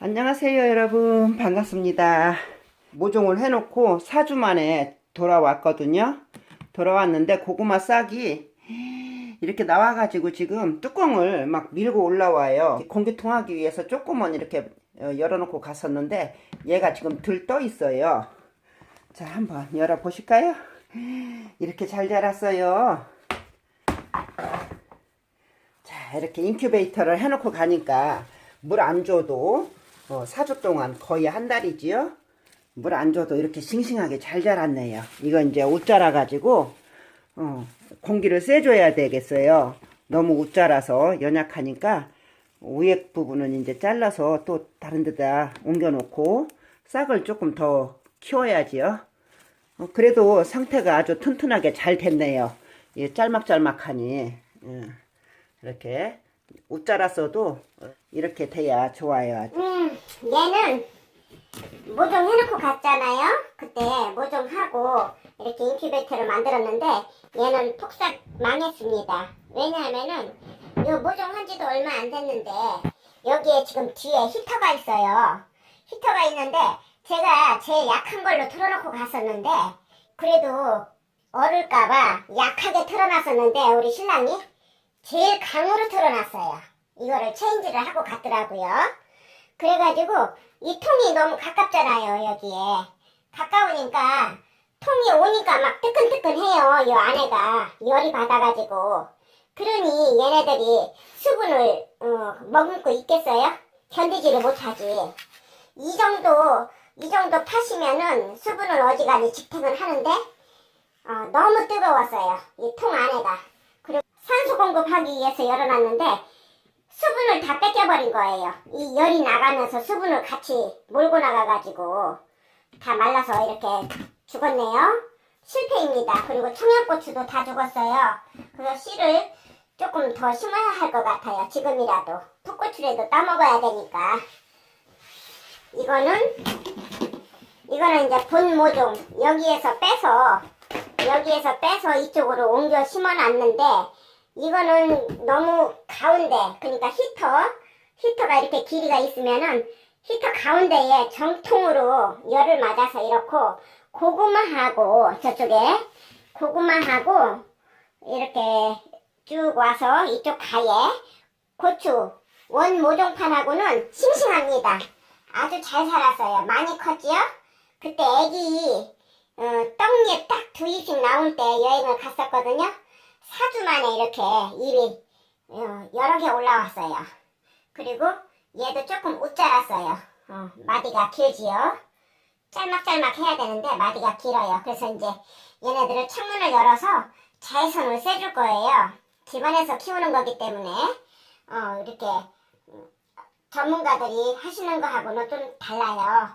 안녕하세요 여러분. 반갑습니다. 모종을 해놓고 4주 만에 돌아왔거든요. 돌아왔는데 고구마 싹이 이렇게 나와가지고 지금 뚜껑을 막 밀고 올라와요. 공기 통하기 위해서 조금은 이렇게 어, 열어놓고 갔었는데 얘가 지금 들떠 있어요. 자 한번 열어 보실까요? 이렇게 잘 자랐어요. 자 이렇게 인큐베이터를 해놓고 가니까 물 안 줘도 어, 4주 동안 거의 한 달이지요? 물 안 줘도 이렇게 싱싱하게 잘 자랐네요. 이거 이제 옷 자라가지고 어, 공기를 쐬줘야 되겠어요. 너무 옷 자라서 연약하니까 위에 부분은 이제 잘라서 또 다른 데다 옮겨 놓고 싹을 조금 더 키워야지요. 어, 그래도 상태가 아주 튼튼하게 잘 됐네요. 이 짤막짤막하니. 음. 이렇게 옷 자랐어도 이렇게 돼야 좋아요. 아주. 음, 얘는 모종 해놓고 갔잖아요. 그때 모종하고 이렇게 인큐베이터를 만들었는데 얘는 폭삭 망했습니다. 왜냐하면은 이 모종한 지도 얼마 안 됐는데 여기에 지금 뒤에 히터가 있어요. 히터가 있는데 제가 제일 약한 걸로 틀어놓고 갔었는데 그래도 얼을까봐 약하게 틀어놨었는데 우리 신랑이 제일 강으로 틀어놨어요. 이거를 체인지를 하고 갔더라고요. 그래가지고 이 통이 너무 가깝잖아요 여기에 가까우니까 통이 오니까 막 뜨끈뜨끈해요 이 안에가 열이 받아가지고 그러니 얘네들이 수분을 어, 머금고 있겠어요? 견디지를 못하지 이 정도 이 정도 파시면은 수분을 어지간히 집행을 하는데 어, 너무 뜨거웠어요 이 통 안에가 산소 공급하기 위해서 열어놨는데 수분을 다 뺏겨버린 거예요. 이 열이 나가면서 수분을 같이 몰고 나가가지고 다 말라서 이렇게 죽었네요. 실패입니다. 그리고 청양고추도 다 죽었어요. 그래서 씨를 조금 더 심어야 할 것 같아요. 지금이라도. 풋고추라도 따먹어야 되니까. 이거는, 이거는 이제 본 모종. 여기에서 빼서, 여기에서 빼서 이쪽으로 옮겨 심어 놨는데, 이거는 너무 가운데 그러니까 히터 히터가 이렇게 길이가 있으면은 히터 가운데에 정통으로 열을 맞아서 이렇고 고구마하고 저쪽에 고구마하고 이렇게 쭉 와서 이쪽 가에 고추 원 모종판하고는 싱싱합니다. 아주 잘 살았어요. 많이 컸지요? 그때 애기 어, 떡잎 딱 두 입씩 나올 때 여행을 갔었거든요. 4주 만에 이렇게 입이 어, 여러 개 올라왔어요. 그리고 얘도 조금 웃 자랐어요. 어, 마디가 길지요. 짤막짤막 해야 되는데 마디가 길어요. 그래서 이제 얘네들을 창문을 열어서 자외선을 쐬줄 거예요. 집안에서 키우는 거기 때문에 어, 이렇게 음, 전문가들이 하시는 거하고는 좀 달라요.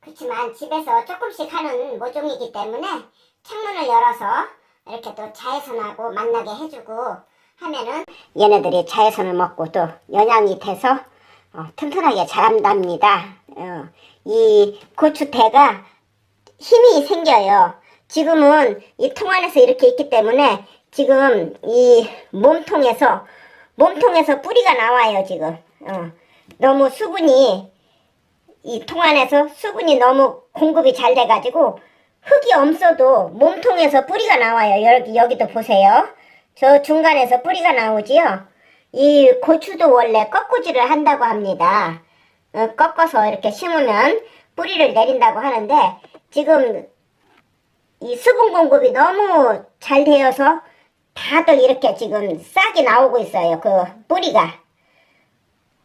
그렇지만 집에서 조금씩 하는 모종이기 때문에 창문을 열어서 이렇게 또 자외선하고 만나게 해주고 하면은 얘네들이 자외선을 먹고 또 영양이 돼서 어, 튼튼하게 자란답니다. 어, 이 고추대가 힘이 생겨요. 지금은 이 통 안에서 이렇게 있기 때문에 지금 이 몸통에서 몸통에서 뿌리가 나와요 지금. 어, 너무 수분이 이 통 안에서 수분이 너무 공급이 잘 돼가지고 흙이 없어도 몸통에서 뿌리가 나와요. 여기, 여기도 보세요. 저 중간에서 뿌리가 나오지요. 이 고추도 원래 꺾고지를 한다고 합니다. 어, 꺾어서 이렇게 심으면 뿌리를 내린다고 하는데 지금 이 수분 공급이 너무 잘 되어서 다들 이렇게 지금 싹이 나오고 있어요. 그 뿌리가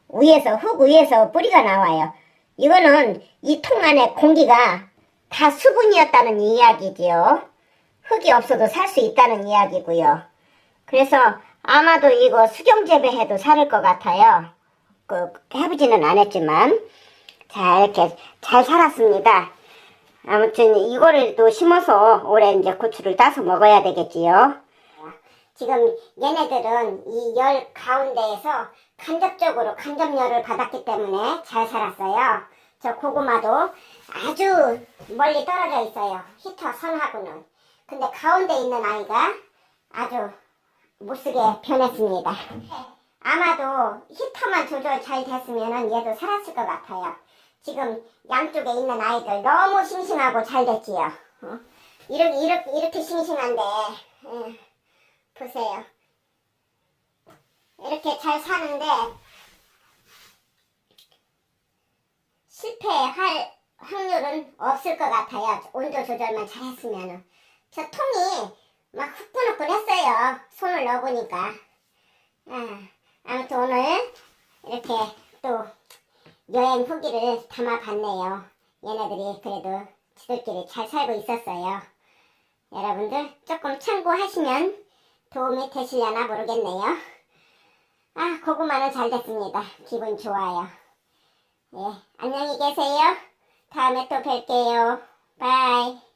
위에서 흙 위에서 뿌리가 나와요. 이거는 이 통 안에 공기가 다 수분이었다는 이야기지요. 흙이 없어도 살 수 있다는 이야기고요. 그래서 아마도 이거 수경 재배해도 살을 것 같아요. 그 해보지는 않았지만 자 이렇게 잘 살았습니다. 아무튼 이거를 또 심어서 올해 이제 고추를 따서 먹어야 되겠지요. 지금 얘네들은 이 열 가운데에서 간접적으로 간접열을 받았기 때문에 잘 살았어요. 저 고구마도 아주 멀리 떨어져 있어요. 히터 선하고는. 근데 가운데 있는 아이가 아주 못쓰게 변했습니다. 아마도 히터만 조절 잘 됐으면 얘도 살았을 것 같아요. 지금 양쪽에 있는 아이들 너무 싱싱하고 잘 됐지요. 어? 이렇게, 이렇게, 이렇게 싱싱한데, 예, 보세요. 이렇게 잘 사는데, 실패할 확률은 없을 것 같아요. 온도 조절만 잘 했으면. 저 통이 막 후끈후끈 했어요. 손을 넣어보니까. 아, 아무튼 오늘 이렇게 또 여행 후기를 담아봤네요. 얘네들이 그래도 지들끼리 잘 살고 있었어요. 여러분들 조금 참고하시면 도움이 되시려나 모르겠네요. 아, 고구마는 잘 됐습니다. 기분 좋아요. 예, 안녕히 계세요. 다음에 또 뵐게요. 바이.